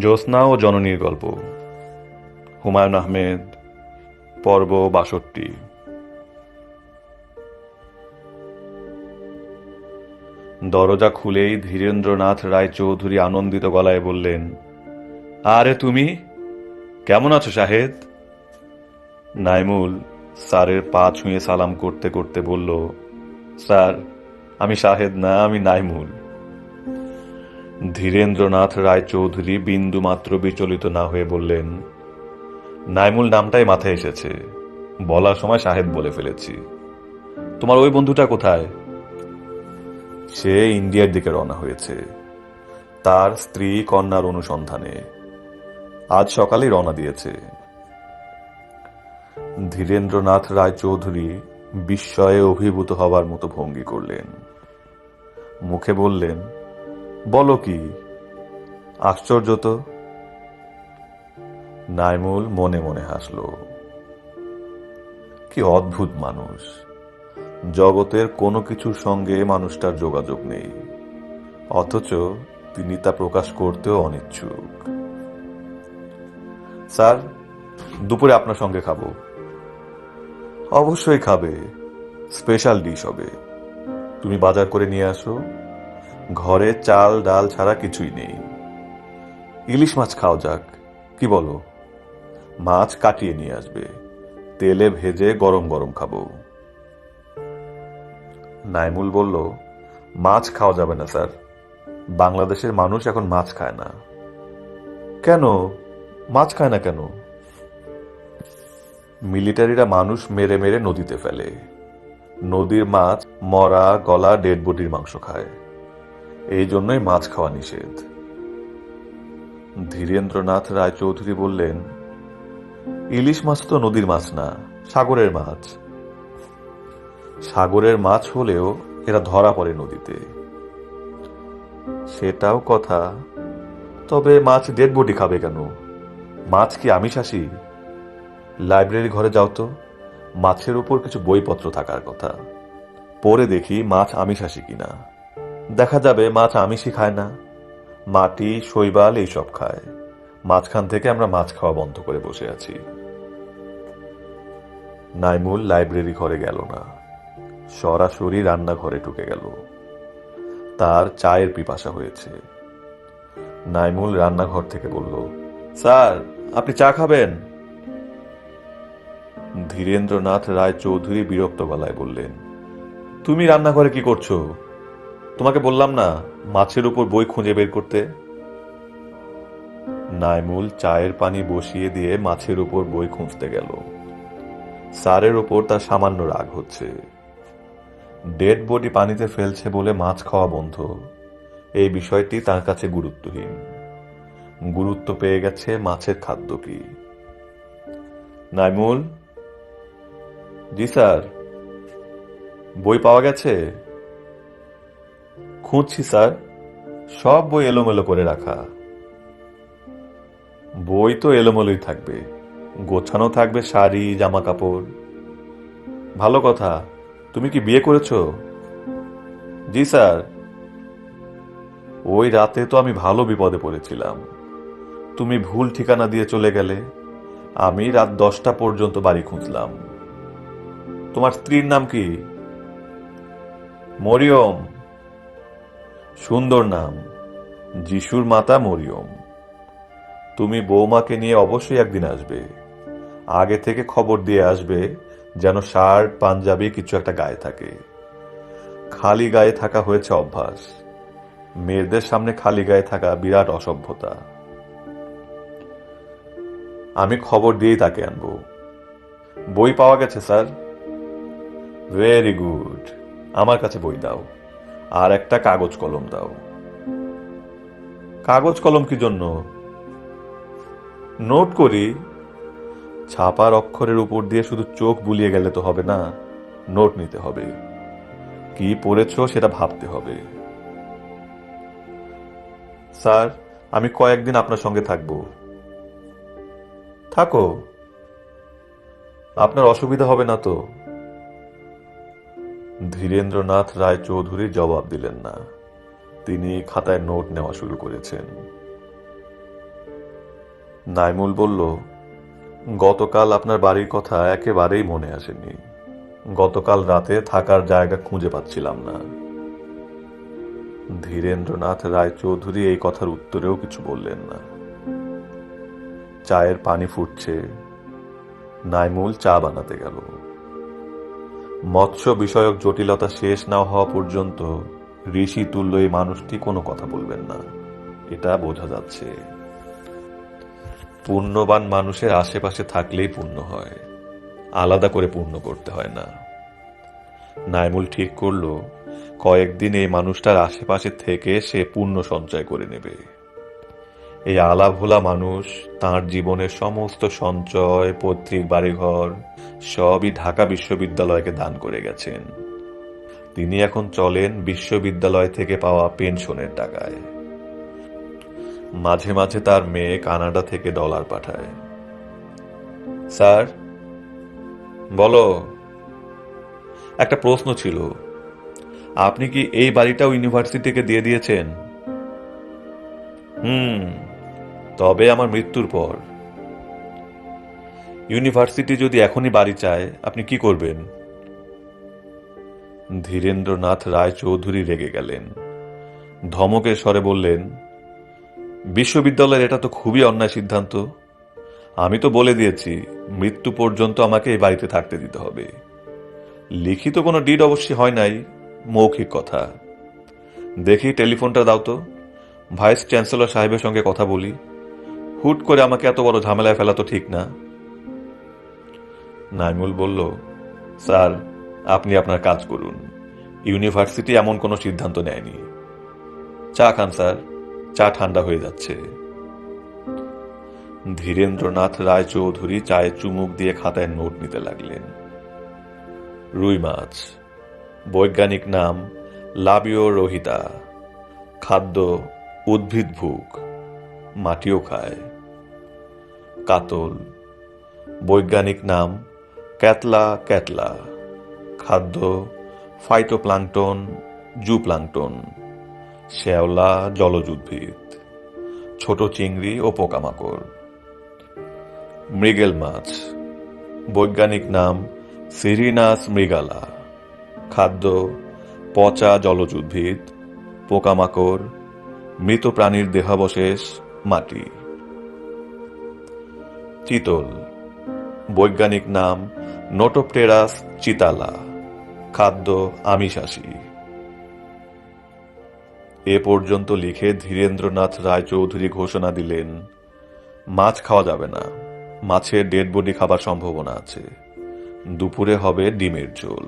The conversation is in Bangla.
জ্যোৎস্না ও জননীর গল্প। হুমায়ুন আহমেদ পর্ব বাষট্টি। দরজা খুলেই ধীরেন্দ্রনাথ রায় চৌধুরী আনন্দিত গলায় বললেন, আরে তুমি? কেমন আছো শাহেদ? নাইমুল স্যারের পা ছুঁয়ে সালাম করতে করতে বলল, স্যার, আমি শাহেদ না, আমি নাইমুল। ধীরেন্দ্রনাথ রায় চৌধুরী বিন্দু মাত্র বিচলিত না হয়ে বললেন, নাইমুল, নামটাই মাথায় এসেছে। বলার সময় সাহেব বলে ফেলেছি। তোমার ওই বন্ধুটা কোথায়? সে ইন্ডিয়ার দিকে রওনা হয়েছে। তার স্ত্রী কন্যার অনুসন্ধানে আজ সকালেই রওনা দিয়েছে। ধীরেন্দ্রনাথ রায় চৌধুরী বিস্ময়ে অভিভূত হবার মতো ভঙ্গি করলেন। মুখে বললেন, বলো কি? আশ্চর্য তো? নাইমুল মনে মনে হাসল, কি অদ্ভুত মানুষ। জগতের কোনো কিছুর সঙ্গে মানুষটার যোগাযোগ নেই। অথচ তিনি তা প্রকাশ করতেও অনিচ্ছুক। স্যার, দুপুরে আপনার সঙ্গে খাব। অবশ্যই খাবে। স্পেশাল ডিশ হবে। তুমি বাজার করে নিয়ে আসো। ঘরে চাল, ডাল ছাড়া কিছুই নেই। ইলিশ মাছ খাও যাক। কি বলো? মাছ কাটিয়ে নিয়ে আসবে। তেলে ভেজে গরম গরম খাব। নাইমুল বলল, মাছ খাওয়া যাবে না, স্যার। বাংলাদেশের মানুষ এখন মাছ খায় না। কেন? মাছ খায় না কেন? মিলিটারিরা মানুষ মেরে মেরে নদীতে ফেলে। নদীর মাছ মরা, গলা, ডেড বডির মাংস খায়। এই জন্যই মাছ খাওয়া নিষেধ। ধীরেন্দ্রনাথ রায়চৌধুরী বললেন, ইলিশ মাছ তো নদীর মাছ না, সাগরের মাছ। সাগরের মাছ হলেও এরা ধরা পড়ে নদীতে। সেটাও কথা, তবে মাছ ডেড বডি খাবে কেন? মাছ কি আমিষাসী লাইব্রেরি ঘরে যাও তো, মাছের উপর কিছু বইপত্র থাকার কথা। পরে দেখি মাছ আমিষাসী কিনা। দেখা যাবে মাছ আমিষই খায় না। মাটি, শৈবাল এইসব খায়। মাঝখান থেকে আমরা মাছ খাওয়া বন্ধ করে বসে আছি। নাইমুল লাইব্রেরি ঘরে গেল না। সরাসরি রান্নাঘরে ঢুকে গেল। তার চায়ের পিপাসা হয়েছে। নাইমুল রান্নাঘর থেকে বলল, স্যার, আপনি চা খাবেন? ধীরেন্দ্রনাথ রায় চৌধুরী বিরক্ত গলায় বললেন, তুমি রান্নাঘরে কি করছ? তোমাকে বললাম না, মাছের উপর বই খুঁজে বের করতে? নাইমুল চায়ের পানি বসিয়ে দিয়ে মাছের উপর বই খুঁজতে গেল। স্যারের ওপর তার সামান্য রাগ হচ্ছে। ডেড বডি পানিতে ফেলছে বলে মাছ খাওয়া বন্ধ। এই বিষয়টি তার কাছে গুরুত্বহীন। গুরুত্ব পেয়ে গেছে মাছের খাদ্য কি। নাইমুল? জি, স্যার। বই পাওয়া গেছে? খুঁজছি, স্যার। সব বই এলোমেলো করে রাখা। বই তো এলোমেলোই থাকবে। গোছানো থাকবে শাড়ি জামা কাপড় ভালো কথা। তুমি কি বিয়ে করেছ? জি, স্যার। ওই রাতে তো আমি ভালো বিপদে পড়েছিলাম। তুমি ভুল ঠিকানা দিয়ে চলে গেলে, আমি রাত দশটা পর্যন্ত বাড়ি খুঁজলাম। তোমার স্ত্রীর নাম কি? মরিয়ম। সুন্দর নাম, যিশুর মাতা মরিয়ম। তুমি বৌমাকে নিয়ে অবশ্যই একদিন আসবে। আগে থেকে খবর দিয়ে আসবে যেন শার্ট পাঞ্জাবি কিছু একটা গায়ে থাকে। খালি গায়ে থাকা হয়েছে অভ্যাস। মেয়েদের সামনে খালি গায়ে থাকা বিরাট অসভ্যতা। আমি খবর দিয়েই তাকে আনব। বই পাওয়া গেছে, স্যার? ভেরি গুড আমার কাছে বই দাও। আর একটা কাগজ কলম দাও। কাগজ কলম কি জন্য? নোট করি ছাপার অক্ষরের উপর দিয়ে শুধু চোখ বুলিয়ে গেলে তো হবে না, নোট নিতে হবে। কি পড়েছ সেটা ভাবতে হবে। স্যার, আমি কয়েকদিন আপনার সঙ্গে থাকব। থাকো। আপনার অসুবিধা হবে না তো? ধীরেন্দ্রনাথ রায় চৌধুরী জবাব দিলেন না। তিনি খাতায় নোট নেওয়া শুরু করেছেন। নাইমুল বলল গতকাল আপনার বাড়ির কথা একেবারেই মনে আসেনি। গতকাল রাতে থাকার জায়গা খুঁজে পাচ্ছিলাম না। ধীরেন্দ্রনাথ রায় চৌধুরী এই কথার উত্তরেও কিছু বললেন না। চায়ের পানি ফুটছে। নাইমুল চা বানাতে গেল। মৎস্য বিষয়ক জটিলতা শেষ না হওয়া পর্যন্ত ঋষি তুল্য এই মানুষটি কোনো কথা বলবেন না। এটা বোঝা যাচ্ছে। পুণ্যবান মানুষের আশেপাশে থাকলেই পুণ্য হয়। আলাদা করে পূর্ণ করতে হয় না। নাইমুল ঠিক করল, কয়েকদিন এই মানুষটার আশেপাশে থেকে সে পূর্ণ সঞ্চয় করে নেবে। এই আলাভোলা মানুষ, তার জীবনের সমস্ত সঞ্চয় পৈতৃক বাড়িঘর, সবই ঢাকা বিশ্ববিদ্যালয়কে দান করে গেছেন। তিনি এখন চলেন বিশ্ববিদ্যালয় থেকে পাওয়া পেনশনের টাকায়। মাঝে মাঝে তার মেয়ে কানাডা থেকে ডলার পাঠায়। স্যার? বলো। একটা প্রশ্ন ছিল। আপনি কি এই বাড়িটাও ইউনিভার্সিটিকে দিয়ে দিয়েছেন? হুম, তবে আমার মৃত্যুর পর। ইউনিভার্সিটি যদি এখনই বাড়ি চায়, আপনি কি করবেন? ধীরেন্দ্রনাথ রায় চৌধুরী রেগে গেলেন। ধমকের স্বরে বললেন বিশ্ববিদ্যালয়ের এটা তো খুবই অন্যায় সিদ্ধান্ত। আমি তো বলে দিয়েছি, মৃত্যু পর্যন্ত আমাকে এই বাড়িতে থাকতে দিতে হবে। লিখিত কোনো ডিড অবশ্যই হয় নাই, মৌখিক কথা। দেখি, টেলিফোনটা দাও তো। ভাইস চ্যান্সেলর সাহেবের সঙ্গে কথা বলি। হুট করে আমাকে এত বড় ঝামেলায় ফেলা তো ঠিক না। নাইমুল বলল, স্যার, আপনি আপনার কাজ করুন। ইউনিভার্সিটি এমন কোনো সিদ্ধান্ত নেয়নি। চা খান, স্যার। চা ঠান্ডা হয়ে যাচ্ছে। ধীরেন্দ্রনাথ রায় চৌধুরী চায়ে চুমুক দিয়ে খাতায় নোট নিতে লাগলেন। রুই মাছ, বৈজ্ঞানিক নাম লাবিও রোহিতা, খাদ্য উদ্ভিদ ভুক মাটিও খায়। কাতল, বৈজ্ঞানিক নাম ক্যাতলা ক্যাটলা, খাদ্য ফাইটোপ্লাঙ্কটন জুপ্লাঙ্কটন শ্যাওলা জলজ উদ্ভিদ ছোট চিংড়ি ও পোকামাকড়। মৃগেল মাছ, বৈজ্ঞানিক নাম সিরিনাস মৃগালা। খাদ্য, পচা জলজ উদ্ভিদ পোকামাকড়, মৃত প্রাণীর দেহাবশেষ মাটি। চিতল, বৈজ্ঞানিক নাম নোটোপটেরাস চিতালা। খাদ্য আমিষাসী এ পর্যন্ত লিখে ধীরেন্দ্রনাথ রায়চৌধুরী ঘোষণা দিলেন, মাছ খাওয়া যাবে না, মাছের ডেড বডি খাবার সম্ভাবনা আছে, দুপুরে হবে ডিমের ঝোল।